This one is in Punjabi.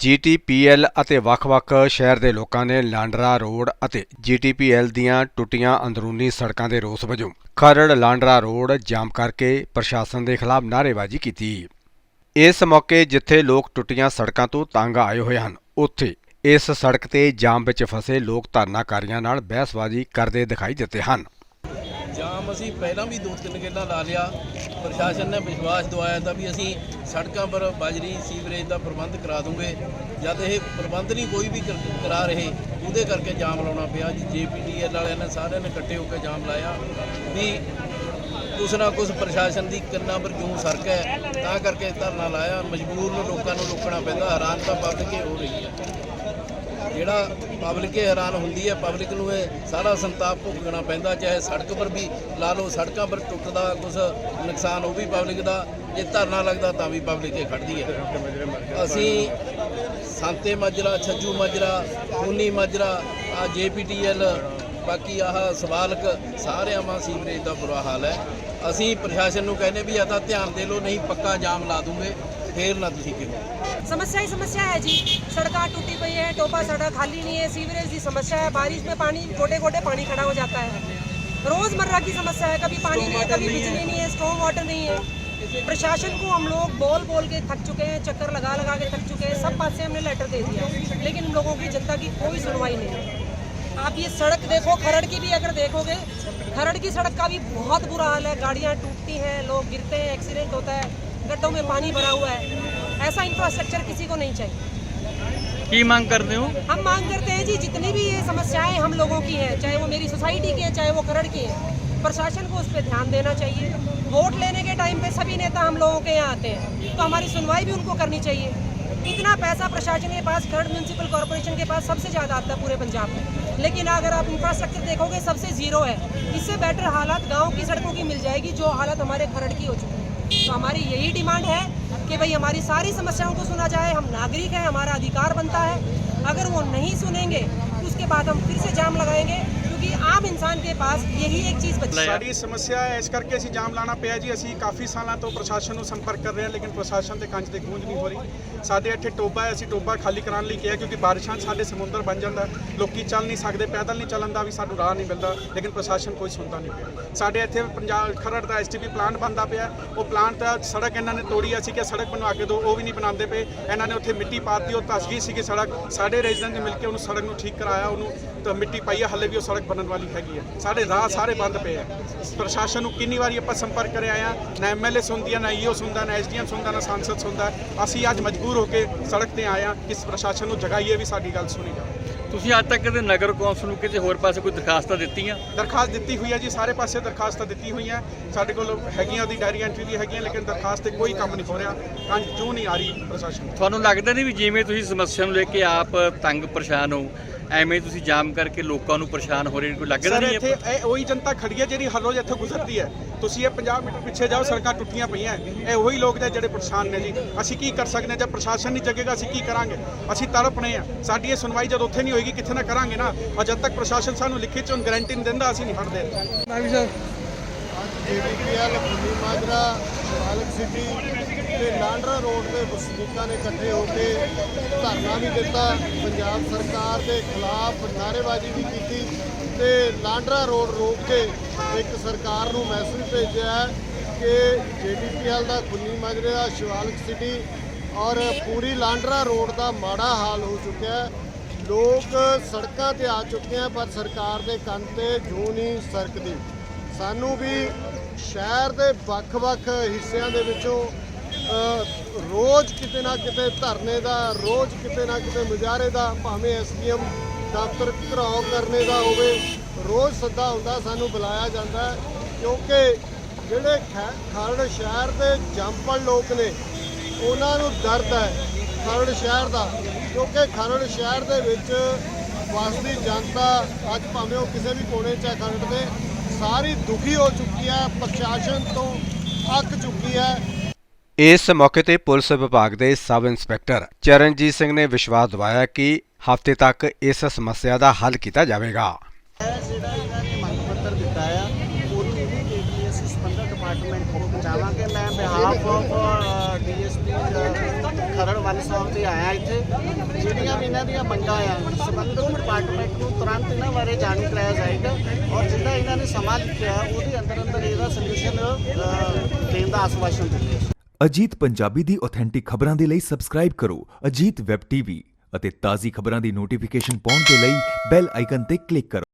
ਜੀਟੀਪੀਐਲ ਅਤੇ ਵੱਖ-ਵੱਖ ਸ਼ਹਿਰ ਦੇ ਲੋਕਾਂ ਨੇ ਲਾਂਡਰਾ ਰੋਡ ਅਤੇ ਜੀਟੀਪੀਐਲ ਦੀਆਂ ਟੁੱਟੀਆਂ ਅੰਦਰੂਨੀ ਸੜਕਾਂ ਦੇ ਰੋਸ ਵਜੋਂ ਖਰੜ ਲਾਂਡਰਾ ਰੋਡ ਜਾਮ ਕਰਕੇ ਪ੍ਰਸ਼ਾਸਨ ਦੇ ਖਿਲਾਫ ਨਾਅਰੇਬਾਜ਼ੀ ਕੀਤੀ। ਇਸ ਮੌਕੇ ਜਿੱਥੇ ਲੋਕ ਟੁੱਟੀਆਂ ਸੜਕਾਂ ਤੋਂ ਤੰਗ ਆਏ ਹੋਏ ਹਨ, ਉੱਥੇ ਇਸ ਸੜਕ ਤੇ ਜਾਮ ਵਿੱਚ ਫਸੇ ਲੋਕ ਧਰਨਾਕਾਰੀਆਂ ਨਾਲ ਬਹਿਸਬਾਜ਼ੀ ਕਰਦੇ ਦਿਖਾਈ ਦਿੱਤੇ ਹਨ। ਜਾਮ ਅਸੀਂ ਪਹਿਲਾਂ ਵੀ ਦੋ ਤਿੰਨ ਗੇੜਾਂ ਲਾ ਲਿਆ। ਪ੍ਰਸ਼ਾਸਨ ਨੇ ਵਿਸ਼ਵਾਸ ਦਵਾਇਆ ਤਾਂ ਵੀ ਅਸੀਂ ਸੜਕਾਂ ਪਰ ਬਾਜਰੀ, ਸੀਵਰੇਜ ਦਾ ਪ੍ਰਬੰਧ ਕਰਾ ਦੂੰਗੇ। ਜਦ ਇਹ ਪ੍ਰਬੰਧ ਨਹੀਂ ਕੋਈ ਵੀ ਕਰ- ਕਰਾ ਰਹੇ, ਉਹਦੇ ਕਰਕੇ ਜਾਮ ਲਾਉਣਾ ਪਿਆ ਜੀ। ਜੇਪੀਟੀਐਲ ਵਾਲਿਆਂ ਨੇ ਸਾਰਿਆਂ ਨੇ ਇਕੱਠੇ ਹੋ ਕੇ ਜਾਮ ਲਾਇਆ। ਵੀ ਕੁਛ ਨਾ ਕੁਛ ਪ੍ਰਸ਼ਾਸਨ ਦੀ ਕੰਨਾਂ ਪਰ ਜੂੰ ਸਰਕ ਹੈ, ਤਾਂ ਕਰਕੇ ਧਰਨਾ ਲਾਇਆ। ਮਜਬੂਰ ਲੋਕਾਂ ਨੂੰ ਰੋਕਣਾ ਪੈਂਦਾ। ਹੈਰਾਨ ਤਾਂ ਵੱਧ ਕੇ ਹੋ ਰਹੀ ਹੈ। ਜਿਹੜਾ ਪਬਲਿਕ ਹੀ ਹੈਰਾਨ ਹੁੰਦੀ ਹੈ ਪਬਲਿਕ ਨੂੰ ਇਹ ਸਾਰਾ ਸੰਤਾਪ ਭੁਗਤਣਾ ਪੈਂਦਾ, ਚਾਹੇ ਸੜਕ ਪਰ ਵੀ ਲਾ ਲਓ, ਸੜਕਾਂ ਪਰ ਟੁੱਟਦਾ ਕੁਝ ਨੁਕਸਾਨ, ਉਹ ਵੀ ਪਬਲਿਕ ਦਾ, ਜੇ ਧਰਨਾ ਲੱਗਦਾ ਤਾਂ ਵੀ ਪਬਲਿਕ ਇਹ ਖੜਦੀ ਹੈ। ਅਸੀਂ ਸੰਤੇ ਮਾਜਰਾ, ਛੱਜੂ ਮਾਜਰਾ, ਖੂਨੀ ਮਾਜਰਾ, ਆ ਜੇਪੀਟੀਐਲ ਬਾਕੀ ਆਹ ਸਵਾਲਕ ਸਾਰਿਆਂ ਮਾ ਸੀਵਰੇਜ ਦਾ ਬੁਰਾ ਹਾਲ ਹੈ। ਅਸੀਂ ਪ੍ਰਸ਼ਾਸਨ ਨੂੰ ਕਹਿੰਦੇ ਵੀ ਆ ਤਾਂ ਧਿਆਨ ਦੇ ਲਓ, ਨਹੀਂ ਪੱਕਾ ਜਾਮ ਲਾ ਦੂੰਗੇ। ਫੇਰ ਨਾ ਤੁਸੀਂ ਕਿਹੋ समस्या ही समस्या है जी सड़क टूटी पई है टोपा सड़क खाली नहीं है सीवरेज की समस्या है बारिश में पानी गोटे गोटे पानी खड़ा हो जाता है रोजमर्रा की समस्या है कभी पानी नहीं है कभी बिजली नहीं है स्ट्रॉन्ग वाटर नहीं है प्रशासन को हम लोग बोल बोल के थक चुके हैं चक्कर लगा लगा के थक चुके हैं सब पास से हमने लेटर दे दिया लेकिन हम लोगों की जनता की कोई सुनवाई नहीं है आप ये सड़क देखो खरड़ की भी अगर देखोगे खरड़ की सड़क का भी बहुत बुरा हाल है गाड़ियाँ टूटती हैं लोग गिरते हैं एक्सीडेंट होता है गड्ढों में पानी भरा हुआ है। ऐसा इंफ्रास्ट्रक्चर किसी को नहीं चाहिए। की मांग करते हो? हम मांग करते हैं जी जितनी भी ये समस्याएँ हम लोगों की हैं चाहे वो मेरी सोसाइटी की है चाहे वो करड़ की है प्रशासन को उस पर ध्यान देना चाहिए। वोट लेने के टाइम पे सभी नेता हम लोगों के यहाँ आते हैं तो हमारी सुनवाई भी उनको करनी चाहिए। इतना पैसा प्रशासन के पास करड़ म्यूनसिपल कॉरपोरेशन के पास सबसे ज़्यादा आता है पूरे पंजाब में। लेकिन अगर आप इंफ्रास्ट्रक्चर देखोगे सबसे ज़ीरो है। इससे बेटर हालात गाँव की सड़कों की मिल जाएगी जो हालत हमारे खरड़ की हो चुकी है। तो हमारी यही डिमांड है कि भाई हमारी सारी समस्याओं को सुना जाए हम नागरिक हैं हमारा अधिकार बनता है अगर वो नहीं सुनेंगे तो उसके बाद हम फिर से जाम लगाएंगे क्योंकि आम इंसान के पास यही एक चीज़ बची है ਸਾਡੀ ਸਮੱਸਿਆ ਹੈ ਇਸ ਕਰਕੇ ਅਸੀਂ ਜਾਮ ਲਾਣਾ ਪਿਆ ਜੀ ਅਸੀਂ ਕਾਫੀ ਸਾਲਾਂ ਤੋਂ ਪ੍ਰਸ਼ਾਸਨ ਨੂੰ ਸੰਪਰਕ ਕਰ ਰਹੇ ਹਾਂ ਲੇਕਿਨ ਪ੍ਰਸ਼ਾਸਨ ਤੇ ਕੰਜ ਤੇ ਗੂੰਜ ਨਹੀਂ ਹੋ ਰਹੀ ਸਾਡੇ ਇੱਥੇ ਟੋਬਾ ਹੈ ਅਸੀਂ ਟੋਬਾ ਖਾਲੀ ਕਰਾਉਣ ਲਈ ਕਿਹਾ ਕਿਉਂਕਿ ਬਾਰਿਸ਼ਾਂ 'ਚ ਸਾਡੇ ਸਮੁੰਦਰ ਬਣ ਜਾਂਦਾ ਹੈ। ਲੋਕੀ ਚੱਲ ਨਹੀਂ ਸਕਦੇ ਪੈਦਲ ਨਹੀਂ ਚੱਲਣ ਦਾ ਵੀ ਸਾਨੂੰ ਰਾਹ ਨਹੀਂ ਮਿਲਦਾ ਲੇਕਿਨ ਪ੍ਰਸ਼ਾਸਨ ਕੋਈ ਸੁਣਦਾ ਨਹੀਂ ਪਿਆ ਸਾਡੇ ਇੱਥੇ ਪੰਜਾਬ ਖਰੜ ਦਾ ਐਸਟੀਪੀ ਪਲਾਂਟ ਬਣਦਾ ਪਿਆ ਉਹ ਪਲਾਂਟ ਦਾ ਸੜਕ ਇਹਨਾਂ ਨੇ ਤੋੜੀ ਅਸੀਂ ਕਿ ਸੜਕ ਬਣਵਾ ਕੇ ਦਿਓ ਉਹ ਵੀ ਨਹੀਂ ਬਣਾਉਂਦੇ ਪਏ ਇਹਨਾਂ ਨੇ ਉੱਥੇ ਮਿੱਟੀ ਪਾਤੀ ਉਹ ਧਸ ਗਈ ਸੀਗੀ ਸੜਕ ਸਾਡੇ ਰੈਜ਼ੀਡੈਂਟ ਨੇ ਮਿਲ ਕੇ ਉਹਨੂੰ ਸੜਕ ਨੂੰ ਠੀਕ ਕਰਾਇਆ ਉਹਨੂੰ ਤਾਂ ਮਿੱਟੀ ਪਾਈ ਹੈ ਹੱਲੇ ਵੀ ਉਹ ਸੜਕ ਬਣਨ ਵਾਲੀ ਹੈਗੀ ਹੈ ਸਾਡੇ ਰਾਹ ਸਾਰੇ ਬੰਦ ਪਏ ਆ। ਪ੍ਰਸ਼ਾਸਨ ਨੂੰ ਕਿੰਨੀ ਵਾਰੀ ਆਪਾਂ ਸੰਪਰਕ ਕਰਿਆ ਆ ਨਾ ਐਮਐਲਏ ਸੁਣਦੀ ਆ ਨਾ ਈਓ ਸੁਣਦਾ ਨਾ ਐਸਡੀਐਮ ਸੁਣਦਾ ਨਾ ਸੰਸਦ ਸੁਣਦਾ। ਅਸੀਂ ਅੱਜ ਮਜਬੂਰ ਹੋ ਕੇ ਸੜਕ ਤੇ ਆਏ ਆ ਕਿ ਪ੍ਰਸ਼ਾਸਨ ਨੂੰ ਜਗਾਈਏ ਵੀ ਸਾਡੀ ਗੱਲ ਸੁਣੀ ਜਾਵੇ। ਤੁਸੀਂ ਅੱਜ ਤੱਕ ਕਦੇ ਨਗਰ ਕੌਂਸਲ ਨੂੰ ਕਿਸੇ ਹੋਰ ਪਾਸੇ ਕੋਈ ਦਰਖਾਸਤਾਂ ਦਿੱਤੀਆਂ? ਦਰਖਾਸਤ ਦਿੱਤੀ ਹੋਈ ਹੈ ਜੀ ਸਾਰੇ ਪਾਸੇ ਦਰਖਾਸਤਾਂ ਦਿੱਤੀ ਹੋਈਆਂ। ਸਾਡੇ ਕੋਲ ਹੈਗੀਆਂ ਉਹਦੀ ਡਾਇਰੀ ਐਂਟਰੀ ਵੀ ਹੈਗੀਆਂ ਲੇਕਿਨ ਦਰਖਾਸਤ ਤੇ ਕੋਈ ਕੰਮ ਨਹੀਂ ਹੋ ਰਿਹਾ। ਕੰਜ ਕਿਉਂ ਨਹੀਂ ਆ ਰਹੀ ਪ੍ਰਸ਼ਾਸਨ ਦੀ? ਤੁਹਾਨੂੰ ਲੱਗਦਾ ਨਹੀਂ ਵੀ ਜਿਵੇਂ ਤੁਸੀਂ ਸਮੱਸਿਆ ਨੂੰ ਲੈ ਕੇ ਆਪ ਤੰਗ ਪਰੇਸ਼ਾਨ ਹੋ ਐਵੇਂ ਤੁਸੀਂ ਜਾਮ ਕਰਕੇ ਲੋਕਾਂ ਨੂੰ ਪਰੇਸ਼ਾਨ ਹੋ ਰਹੇ ਕੋਈ ਲੱਗਦਾ ਨਹੀਂ ਇੱਥੇ ਇਹ ਉਹੀ ਜਨਤਾ ਖੜੀ ਹੈ ਜਿਹੜੀ ਹਰ ਰੋਜ਼ ਇੱਥੇ ਗੁਜ਼ਰਦੀ ਹੈ। ਤੁਸੀਂ ਇਹ 50 ਮੀਟਰ ਪਿੱਛੇ ਜਾਓ ਸੜਕਾਂ ਟੁੱਟੀਆਂ ਪਈਆਂ ਇਹ ਉਹੀ ਲੋਕ ਨੇ ਜਿਹੜੇ ਪਰੇਸ਼ਾਨ ਨੇ ਜੀ। ਅਸੀਂ ਕੀ ਕਰ ਸਕਦੇ ਹਾਂ? ਜਦ ਪ੍ਰਸ਼ਾਸਨ ਨਹੀਂ ਜਗੇਗਾ ਅਸੀਂ ਕੀ ਕਰਾਂਗੇ? ਅਸੀਂ ਤੜਪਣੇ ਆ ਸਾਡੀ ਇਹ ਸੁਣਵਾਈ ਜਦ ਉੱਥੇ ਨਹੀਂ ਹੋਏਗੀ ਕਿੱਥੇ ਨਾ ਕਰਾਂਗੇ ਨਾ। ਔਰ ਜਦ ਤੱਕ ਪ੍ਰਸ਼ਾਸਨ ਸਾਨੂੰ ਲਿਖਿਤ ਚ ਗਾਰੰਟੀ ਨਹੀਂ ਦਿੰਦਾ ਅਸੀਂ ਨਹੀਂ ਹਟਦੇ। ਜੀਡੀਪੀਐਲ ਖੁੱਲੀ ਮਾਜਰਾ, ਮਾਲਕ ਸਿਟੀ ਤੇ ਲਾਂਡਰਾ ਰੋਡ ਦੇ ਵਸਨੀਕਾਂ ਨੇ ਇਕੱਠੇ ਹੋ ਕੇ ਧਰਨਾ ਵੀ ਦਿੱਤਾ। ਪੰਜਾਬ ਸਰਕਾਰ ਦੇ ਖਿਲਾਫ ਨਾਅਰੇਬਾਜ਼ੀ ਵੀ ਕੀਤੀ ਤੇ ਲਾਂਡਰਾ ਰੋਡ ਰੋਕ ਕੇ ਇੱਕ ਸਰਕਾਰ ਨੂੰ ਮੈਸੇਜ ਭੇਜਿਆ ਹੈ ਕਿ ਜੀਡੀਪੀਐਲ ਦਾ ਖੁੱਲੀ ਮਾਜਰੇ ਦਾ ਸ਼ਿਵਾਲਕ ਸਿਟੀ ਔਰ ਪੂਰੀ ਲਾਂਡਰਾ ਰੋਡ ਦਾ ਮਾੜਾ ਹਾਲ ਹੋ ਚੁੱਕਿਆ ਹੈ। ਲੋਕ ਸੜਕਾਂ ਤੇ ਆ ਚੁੱਕੇ ਆ, ਪਰ ਸਰਕਾਰ ਦੇ ਕੰਨ ਤੇ ਜੂ ਨਹੀਂ ਸਰਕਦੀ। ਸਾਨੂੰ ਵੀ ਸ਼ਹਿਰ ਦੇ ਵੱਖ-ਵੱਖ ਹਿੱਸਿਆਂ ਦੇ ਵਿੱਚੋਂ ਰੋਜ਼ ਕਿਤੇ ਨਾ ਕਿਤੇ ਧਰਨੇ ਦਾ, ਰੋਜ਼ ਕਿਤੇ ਨਾ ਕਿਤੇ ਮੁਜ਼ਾਹਰੇ ਦਾ, ਭਾਵੇਂ ਐਸਡੀਐਮ ਦਫ਼ਤਰ ਘਰਾਓ ਕਰਨੇ ਦਾ ਹੋਵੇ, ਰੋਜ਼ ਸੱਦਾ ਹੁੰਦਾ ਸਾਨੂੰ ਬੁਲਾਇਆ ਜਾਂਦਾ ਕਿਉਂਕਿ ਜਿਹੜੇ ਖੈ- ਖਰੜ ਸ਼ਹਿਰ ਦੇ ਜੰਪਲ ਲੋਕ ਨੇ, ਉਹਨਾਂ ਨੂੰ ਦਰਦ ਹੈ ਖਰੜ ਸ਼ਹਿਰ ਦਾ, ਕਿਉਂਕਿ ਖਰੜ ਸ਼ਹਿਰ ਦੇ ਵਿੱਚ ਵਸਦੀ ਜਨਤਾ, ਅੱਜ ਭਾਵੇਂ ਉਹ ਕਿਸੇ ਵੀ ਕੋਨੇ 'ਚ ਹੈ ਖਰੜ ਸਾਰੀ ਦੁਖੀ ਹੋ ਚੁੱਕੀ ਹੈ ਪ੍ਰਸ਼ਾਸਨ ਤੋਂ ਅੱਕ ਚੁੱਕੀ ਹੈ। ਇਸ ਮੌਕੇ ਤੇ ਪੁਲਿਸ ਵਿਭਾਗ ਦੇ ਸਬ ਇੰਸਪੈਕਟਰ ਚਰਨਜੀਤ ਸਿੰਘ ਨੇ ਵਿਸ਼ਵਾਸ ਦਿਵਾਇਆ ਕਿ ਹਫ਼ਤੇ ਤੱਕ ਇਸ ਸਮੱਸਿਆ ਦਾ ਹੱਲ ਕੀਤਾ ਜਾਵੇਗਾ। ਜਿਹੜਾ ਇਹਨਾਂ ਨੇ ਮੰਗ ਪੱਤਰ ਦਿੱਤਾ ਆ ਉਹਨੂੰ ਇਮੀਡੀਏਟਲੀ ਅਸੀਂ ਸੰਬੰਧਿਤ ਡਿਪਾਰਟਮੈਂਟ ਕੋਲ ਪਹੁੰਚਾਵਾਂਗੇ। ਮੈਂ behalf of DSP Kharar one sahib ਤੇ ਆਇਆ ਇੱਥੇ। ਜਿਹੜੀਆਂ ਵੀ ਇਹਨਾਂ ਦੀਆਂ ਮੰਗਾਂ ਆ, ਸੰਬੰਧਿਤ ਡਿਪਾਰਟਮੈਂਟ ਨੂੰ ਤੁਰੰਤ ਇਹਨਾਂ ਬਾਰੇ ਜਾਣੂ ਕਰਾਇਆ ਜਾਏਗਾ ਔਰ ਜਿੱਦਾਂ ਇਹਨਾਂ ਨੇ ਸਮਾਂ ਲਿਖਿਆ, ਉਹਦੇ ਅੰਦਰ ਅੰਦਰ ਇਹਦਾ ਸੋਲੂਸ਼ਨ ਦੇਣ ਦਾ ਆਸ਼ਵਾਸਨ ਦਿੱਤਾ। ਅਜੀਤ ਪੰਜਾਬੀ ਦੀ ਆਥੈਂਟਿਕ ਖਬਰਾਂ ਦੇ ਲਈ ਸਬਸਕ੍ਰਾਈਬ ਕਰੋ ਅਜੀਤ ਵੈਬ ਟੀਵੀ ਅਤੇ ਤਾਜ਼ੀ ਖਬਰਾਂ ਦੀ ਨੋਟੀਫਿਕੇਸ਼ਨ ਪਾਉਣ ਦੇ ਲਈ ਬੈਲ ਆਈਕਨ ਤੇ ਕਲਿੱਕ ਕਰੋ।